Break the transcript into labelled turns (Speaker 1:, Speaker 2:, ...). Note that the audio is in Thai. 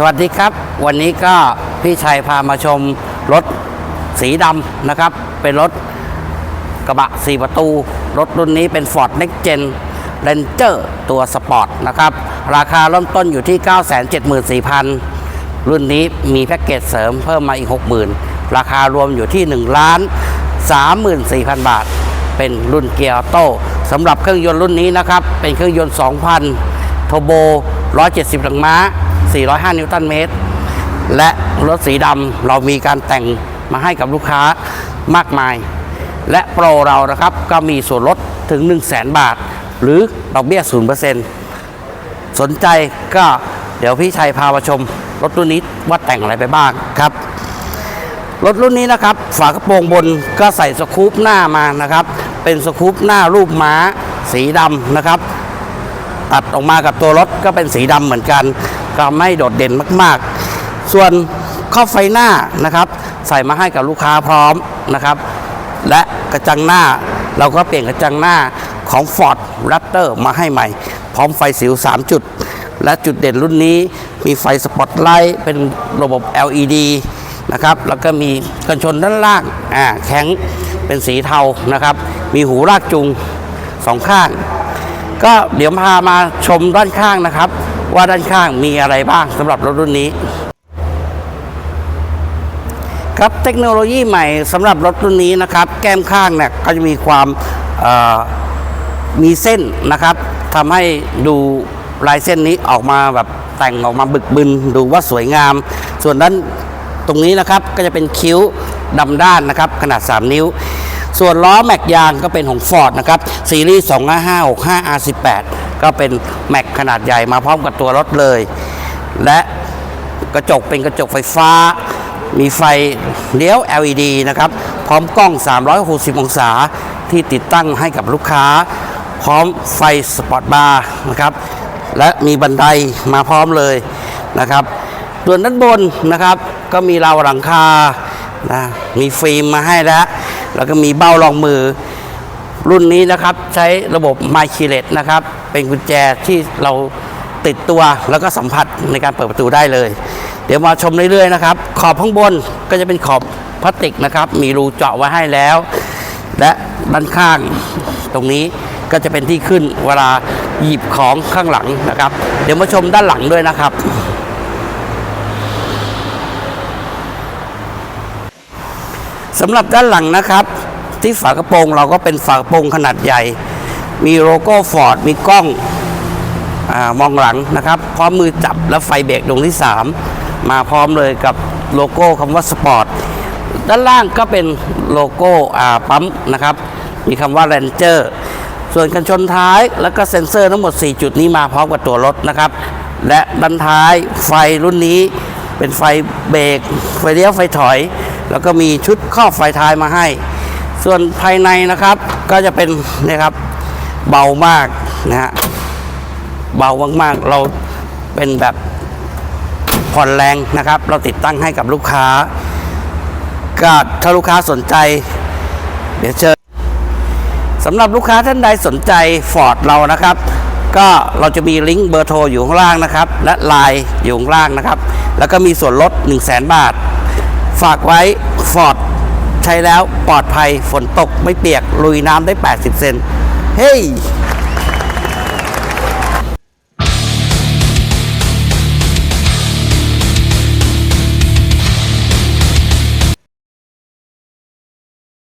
Speaker 1: สวัสดีครับ วันนี้ก็พี่ชัยพามาชมรถสีดำนะครับ เป็นรถกระบะ 4 ประตู รถรุ่นนี้เป็น Ford Next Gen Ranger ตัวสปอร์ตนะครับ ราคาเริ่มต้นอยู่ที่ 974,000 รุ่นนี้มีแพ็กเกจเสริมเพิ่มมาอีก 60,000 ราคารวมอยู่ที่1ล้าน34,000 บาท เป็นรุ่นเกียร์ออโต้สำหรับเครื่องยนต์รุ่นนี้นะครับ เป็นเครื่องยนต์ 2,000 โทโบ 170แรงม้า 405 นิวตันเมตร และรถสีดำเรามีการแต่งมาให้กับลูกค้ามากมาย และโปรเรานะครับก็มีส่วนลดถึง 1 0 0 0 0แบาท หรือดอกเบี้ย 0%สนใจก็เดี๋ยวพี่ชัยพามาชม รถรุ่นนี้ว่าแต่งอะไรไปบ้างครับ รถรุ่นนี้นะครับ ฝากระโปรงบนก็ใส่สกู๊ปหน้ามานะครับ เป็นสกู๊ปหน้ารูปม้าสีดำนะครับ ตัดออกมากับตัวรถก็เป็นสีดำเหมือนกัน ก็ไม่โดดเด่นมาก ๆ ส่วนข้อไฟหน้านะครับ ใส่มาให้กับลูกค้าพร้อมนะครับ และกระจังหน้าเราก็เปลี่ยนกระจังหน้าของ Ford Raptor มาให้ใหม่ พร้อมไฟสิว 3 จุด และจุดเด่นรุ่นนี้มีไฟสปอตไลท์เป็นระบบ LED นะครับ แล้วก็มีกันชนด้านล่างอ่าแข็งเป็นสีเทานะครับ มีหูลากจุงสองข้าง ก็เดี๋ยวพามาชมด้านข้างนะครับ ว่าด้านข้างมีอะไรบ้างสำหรับรถรุ่นนี้ ครับเทคโนโลยีใหม่สำหรับรถรุ่นนี้นะครับ แก้มข้างเนี่ยก็จะมีความมีเส้นนะครับทำให้ดูลายเส้นนี้ออกมาแบบแต่งออกมาบึกบึนดูว่าสวยงาม ส่วนด้านตรงนี้นะครับก็จะเป็นคิ้วดำด้านนะครับขนาด 3 นิ้ว ส่วนล้อแม็กยางก็เป็นของ Ford นะครับซีรีส์ 25565 R18 ก็เป็นแม็กขนาดใหญ่มาพร้อมกับตัวรถเลย และกระจกเป็นกระจกไฟฟ้า มีไฟเลี้ยว LED นะครับ พร้อมกล้อง 360 องศาที่ติดตั้งให้กับลูกค้า พร้อมไฟสปอตบาร์นะครับ และมีบันไดมาพร้อมเลยนะครับส่วนด้านบนนะครับ ก็มีราวหลังคานะมีฟิล์มมาให้แล้ว แล้วก็มีเบ้ารองมือ รุ่นนี้นะครับใช้ระบบ m y k e y l e s นะครับ เป็นกุญแจที่เราติดตัวแล้วก็สัมผัสในการเปิดประตูได้เลย เดี๋ยวมาชมเรื่อยๆนะครับ ขอบข้างบนก็จะเป็นขอบพลาสติกนะครับ มีรูเจาะไว้ให้แล้ว และด้านข้างตรงนี้ก็จะเป็นที่ขึ้นเวลาหยิบของข้างหลังนะครับ เดี๋ยวมาชมด้านหลังด้วยนะครับสำหรับด้านหลังนะครับ ที่ฝากระโปรงเราก็เป็นฝากระโปรงขนาดใหญ่ มีโลโก้ฟอร์ดมีกล้องอมองหลังนะครับพร้อมมือจับและไฟเบรกดวงที่ 3 มาพร้อมเลยกับโลโก้คำว่าสปอร์ตด้านล่างก็เป็นโลโก้ปั๊มนะครับ มีคำว่า Ranger ส่วนกันชนท้ายแล้วก็เซ็นเซอร์ทั้งหมด 4 จุดนี้มาพร้อมกับตัวรถนะครับ และด้านท้ายไฟรุ่นนี้เป็นไฟเบรกไฟเลี้ยวไฟถอย แล้วก็มีชุดครอบไฟท้ายมาให้ ส่วนภายในนะครับก็จะเป็นนี่ครับเบามากนะฮะเบามากๆเราเป็นแบบผ่อนแรงนะครับ เราติดตั้งให้กับลูกค้า ก็ถ้าลูกค้าสนใจ เดี๋ยวเชิญสำหรับลูกค้าท่านใดสนใจฟอร์ดเรานะครับ ก็เราจะมีลิงก์เบอร์โทรอยู่ข้างล่างนะครับ และไลน์อยู่ข้างล่างนะครับ แล้วก็มีส่วนลด 1 0 0 0 0แบาท ฝากไว้ฟอร์ด ใช้แล้วปลอดภัยฝนตกไม่เปียกลุยน้ำได้ 80 เซนเฮ้ย